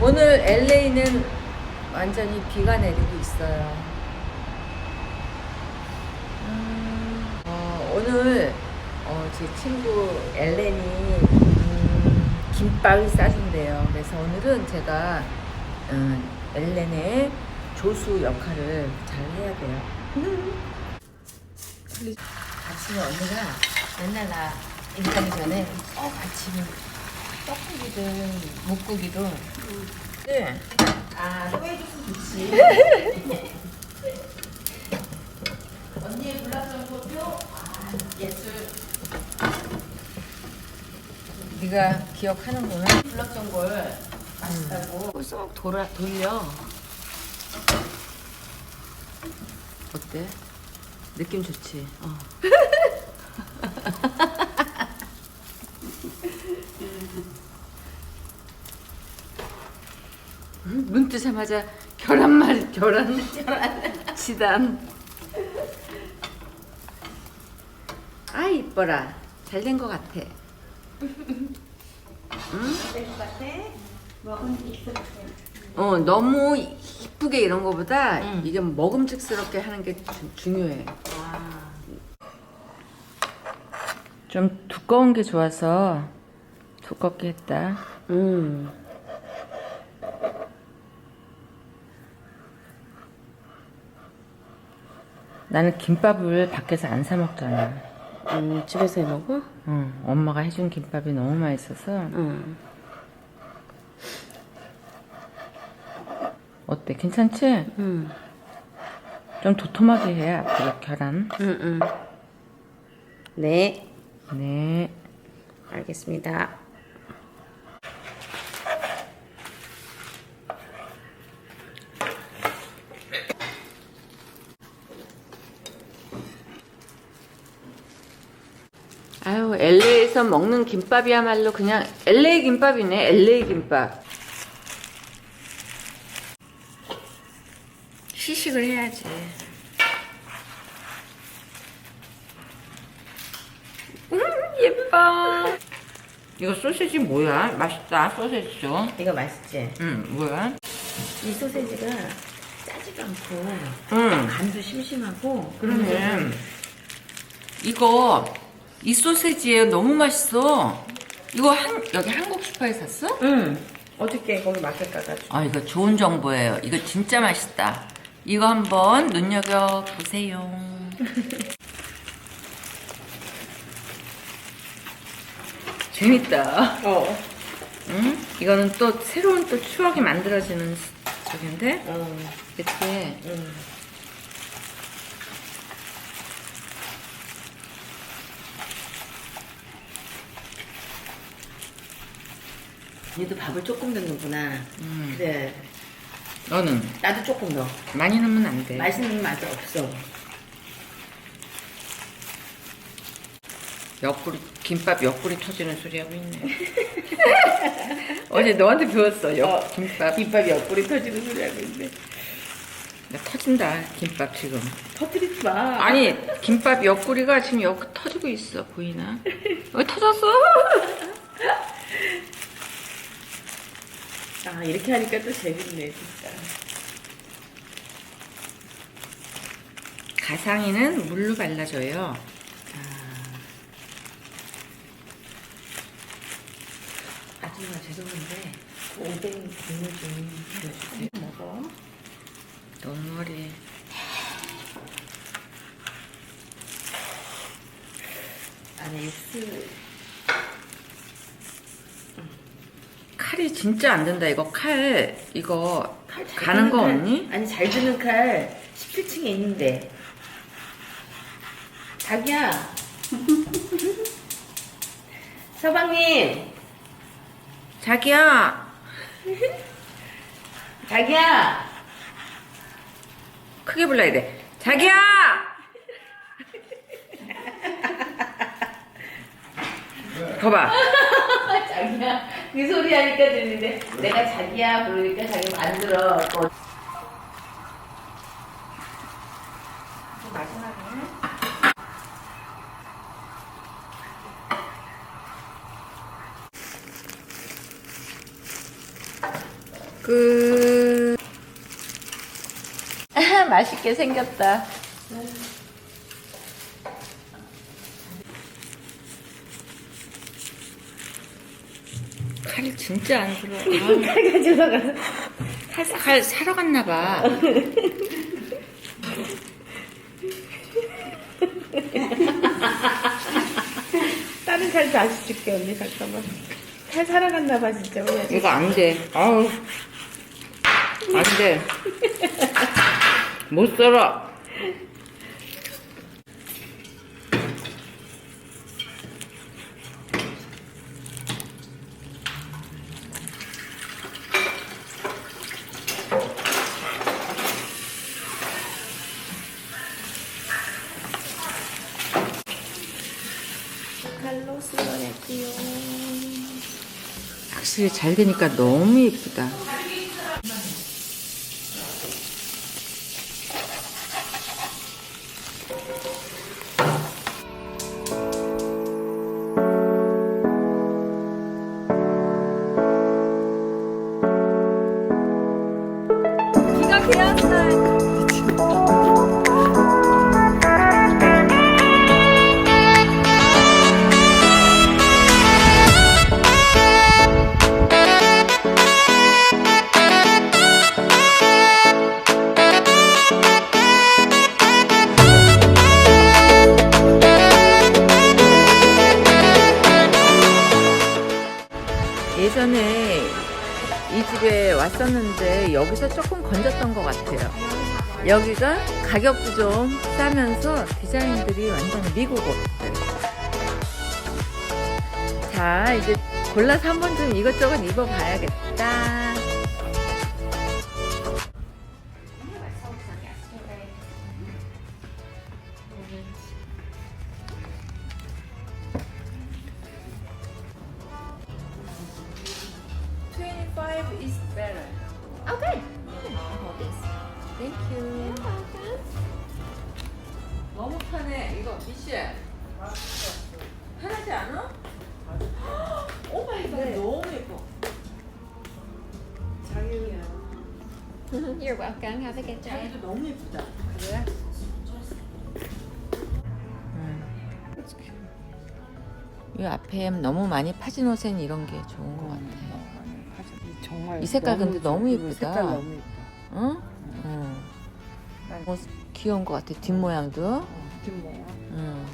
오늘 LA는 완전히 비가 내리고 있어요. 음, 어, 오늘 어, 제 친구 엘렌이 음, 김밥을 싸준대요. 그래서 오늘은 제가 음, 엘렌의 조수 역할을 잘 해야 돼요. 아침에 언니가 맨날 나 일하기 전에 꼭 아침에 떡국이든 묵국이든 네. 아, 또 해줬으면 좋지. 언니의 불닭전골표 아, 예술. 네가 기억하는구나. 불닭전골 맛있다고. 쏙 돌아 돌려. 어때? 느낌 좋지. 어. 음, 계란말 계란 계란 지단. 아 이뻐라. 잘 된 것 같아. 될것 같아? 먹은 게 있어. 어 너무 이쁘게 이런 거보다 응. 이게 먹음직스럽게 하는 게 주- 중요해. 아, 좀 두꺼운 게 좋아서 두껍게 했다. 음. 나는 김밥을 밖에서 안 사 먹잖아. 음, 집에서 해 먹어? 응, 엄마가 해준 김밥이 너무 맛있어서 응. 어때? 괜찮지? 응. 좀 도톰하게 해 앞으로 계란. 응, 응. 네, 네. 알겠습니다. 아유 LA에서 먹는 김밥이야말로 그냥 LA 김밥이네. LA 김밥. 시식을 해야지. 음 예뻐. 이거 소세지 뭐야? 맛있다 소세지죠. 이거 맛있지? 응 뭐야? 이 소세지가 짜지도 않고 응 간도 심심하고 그러네. 이거 이 소세지에 너무 맛있어. 이거 한 여기 한국 슈퍼에 샀어? 응. 어저께 거기 마켓 가가지고. 아 이거 좋은 정보예요. 이거 진짜 맛있다. 이거 한번 눈여겨 보세요. 재밌다. 어. 응? 이거는 또 새로운 또 추억이 만들어지는 저긴데, 어. 그치? 응. 얘도 밥을 조금 넣는구나. 음. 그래. 너는 나도 조금 넣어. 많이 넣으면 안 돼. 맛있는 맛이 없어. 옆구리 김밥 옆구리 터지는 소리 하고 있네. 어제 너한테 배웠어. 옆 어, 김밥. 김밥이 옆구리 터지는 소리 하고 있네. 나 터진다 김밥 지금. 터뜨리지 마. 아니 김밥 옆구리가 지금 옆 터지고 있어 보이나? 왜 터졌어? 아, 이렇게 하니까 또 재밌네, 진짜. 가상이는 물로 발라줘요. 아줌마 죄송한데, 그 오뎅 국물 좀 주세요. 먹어. 너무 머리. 안에 육수. 칼이 진짜 안 된다. 이거 칼 이거 칼잘 가는 거 드는 칼- 없니? 아니, 잘 드는 칼 17층에 있는데. 자기야. 서방님. 자기야 자기야. 크게 불러야 돼. 자기야. 거봐. 자기야. 그 소리 하니까 들리는데. 내가 자기야 부르니까 자기 만들어. 또 마지막에 끝. 맛있게 생겼다. 칼이 진짜 안 들어. 칼 가지고 가서 칼, 칼 사러 갔나 봐. 다른 칼 다시 줄게 언니 잠깐만. 칼 사러 갔나 봐 진짜. 이거 안 돼. 아우. 안 돼. 못 썰어. 칼로 썰어야지요. 확실히 잘 되니까 너무 예쁘다. 비가 개왔어요. 예전에 이 집에 왔었는데 여기서 조금 건졌던 것 같아요. 여기가 가격도 좀 싸면서 디자인들이 완전 미국 옷들. 자, 이제 골라서 한번 좀 이것저것 입어봐야겠다. Is better. Okay. Thank you. 너무 편해. 이거 미셸. 편하지 않아? 오 마이 갓. 너무 예뻐. You're welcome. Have a good day. 자기도 너무 예쁘다. 그래? 이 앞에 너무 많이 파진 옷엔 이런 게 좋은 것 같아. 정말 이 색깔 근데 너무 예쁘다. 색깔 너무 예뻐. 응? 응. 어, 귀여운 것 같아. 뒷모양도. 뒷모양. 응.